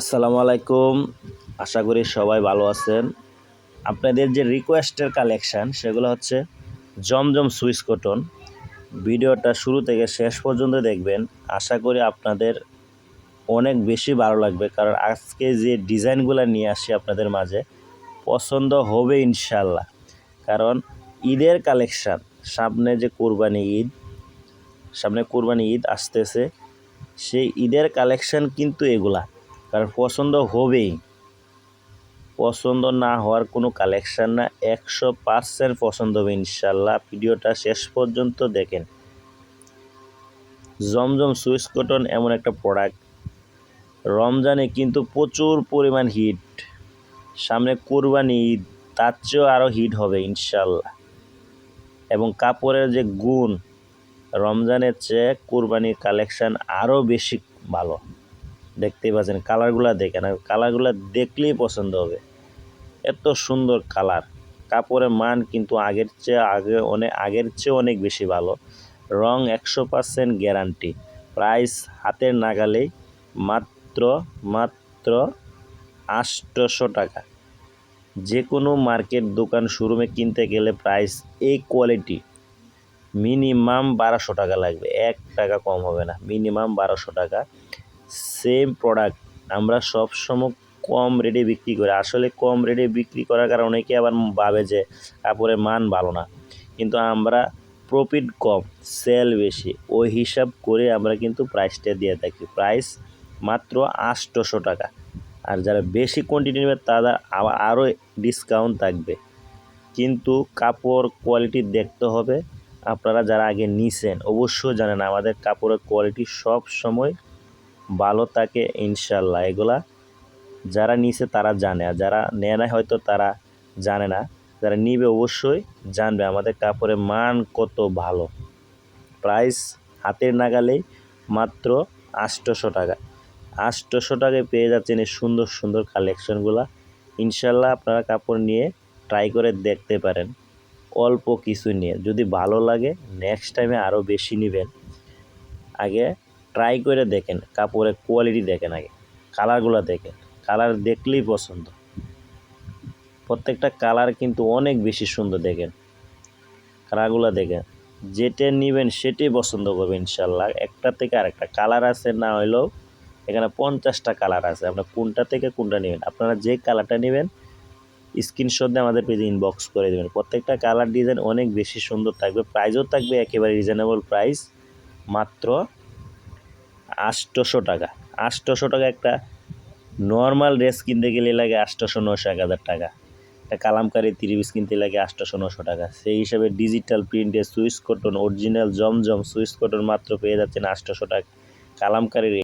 আসসালামু আলাইকুম। আশা করি সবাই ভালো আছেন। আপনাদের যে রিকোয়েস্টের কালেকশান সেগুলো হচ্ছে জমজম সুইস কটন ভিডিওটা শুরু থেকে শেষ পর্যন্ত দেখবেন। আশা করি আপনাদের অনেক বেশি ভালো লাগবে, কারণ আজকে যে ডিজাইনগুলো নিয়ে আসি আপনাদের মাঝে, পছন্দ হবে ইনশাল্লাহ কারণ ঈদের কালেকশান সামনে যে কোরবানি ঈদ, সামনে কোরবানি ঈদ আসতেছে, সেই ঈদের কালেকশান কিন্তু এগুলা। কারণ পছন্দ হবেই। পছন্দ না হওয়ার কোনো কালেকশান না। একশো পার্সেন্ট পছন্দ হবে ইনশাল্লাহ ভিডিওটা শেষ পর্যন্ত দেখেন। জমজম সুইচ কটন এমন একটা প্রোডাক্ট রমজানে কিন্তু প্রচুর পরিমাণ হিট সামনে কোরবানি ঈদ, তার চেয়েও আরও হিট হবে ইনশাল্লাহ এবং কাপড়ের যে গুণ, রমজানের চেয়ে কোরবানির কালেকশান আরও বেশি ভালো। দেখতেই পাচ্ছেন, কালারগুলো দেখেন। আর কালারগুলো দেখলেই পছন্দ হবে। এত সুন্দর কালার। কাপড়ের মান কিন্তু আগের চেয়ে আগে অনেক আগের চেয়ে অনেক বেশি ভালো। রং একশো পার্সেন্ট গ্যারান্টি। প্রাইস হাতের নাগালেই মাত্র মাত্র আটশোশো টাকা। যে কোনো মার্কেট দোকান শোরুমে কিনতে গেলে প্রাইস এই কোয়ালিটি। মিনিমাম বারোশো টাকা লাগবে। এক টাকা কম হবে না। মিনিমাম বারোশো টাকা। সেম প্রোডাক্ট আমরা সব সময় কম রেটে বিক্রি করি। আসলে কম রেটে বিক্রি করার কারণে অনেকে আবার ভাবে যে কাপড়ের মান ভালো না। কিন্তু আমরা প্রফিট কম সেল বেশি, ওই হিসাব করে আমরা কিন্তু প্রাইসটা দিয়ে থাকি। প্রাইস মাত্র আটশোশো টাকা। আর যারা বেশি কোয়ান্টিটি নেবে তারা আরও ডিসকাউন্ট থাকবে। কিন্তু কাপড় কোয়ালিটি দেখতে হবে। আপনারা যারা আগে নিছেন, অবশ্যই জানেন আমাদের কাপড়ের কোয়ালিটি সব সময় ভালো থাকে ইনশাল্লাহ এগুলা যারা নিছে তারা জানে, আর যারা নেয় না হয়তো তারা জানে না। যারা নিবে অবশ্যই জানবে, আমাদের কাপড়ের মান কত ভালো। প্রাইস হাতের নাগালেই মাত্র আটশোশো টাকা। আটশোশো টাকায় পেয়ে যাচ্ছেন এই সুন্দর সুন্দর কালেকশনগুলো। ইনশাল্লাহ আপনারা কাপড় নিয়ে ট্রাই করে দেখতে পারেন। অল্প কিছু নিয়ে। যদি ভালো লাগে নেক্সট টাইমে আরও বেশি নেবেন। আগে ট্রাই করে দেখেন, কাপড়ের কোয়ালিটি দেখেন আগে কালারগুলো দেখেন কালার দেখলেই পছন্দ। প্রত্যেকটা কালার কিন্তু অনেক বেশি সুন্দর দেখেন কালারগুলো দেখেন, যেটা নেবেন সেটাই পছন্দ করবে ইনশাল্লাহ একটা থেকে আরেকটা কালার আছে, না হলেও এখানে পঞ্চাশটা কালার আছে, আপনার কোনটা থেকে কোনটা নেবেন, আপনারা যে কালারটা নেবেন স্ক্রিনশট দিয়ে আমাদের পেজে ইনবক্স করে দেবেন। প্রত্যেকটা কালার ডিজাইন অনেক বেশি সুন্দর থাকবে প্রাইসও থাকবে একেবারে রিজনেবল প্রাইস মাত্র আটশোশো টাকা। আষ্টশো টাকা একটা নর্মাল ড্রেস কিনতে গেলে লাগে আষ্টশো নশো এক হাজার টাকা। একটা কালামকারি তিরিশ কিনতে লাগে আষ্টশো নশো টাকা। সেই হিসাবে ডিজিটাল প্রিন্টে সুইস কটন অরিজিনাল জমজম সুইস কটন মাত্র পেয়ে যাচ্ছেন আষ্টশো টাকা। কালামকারির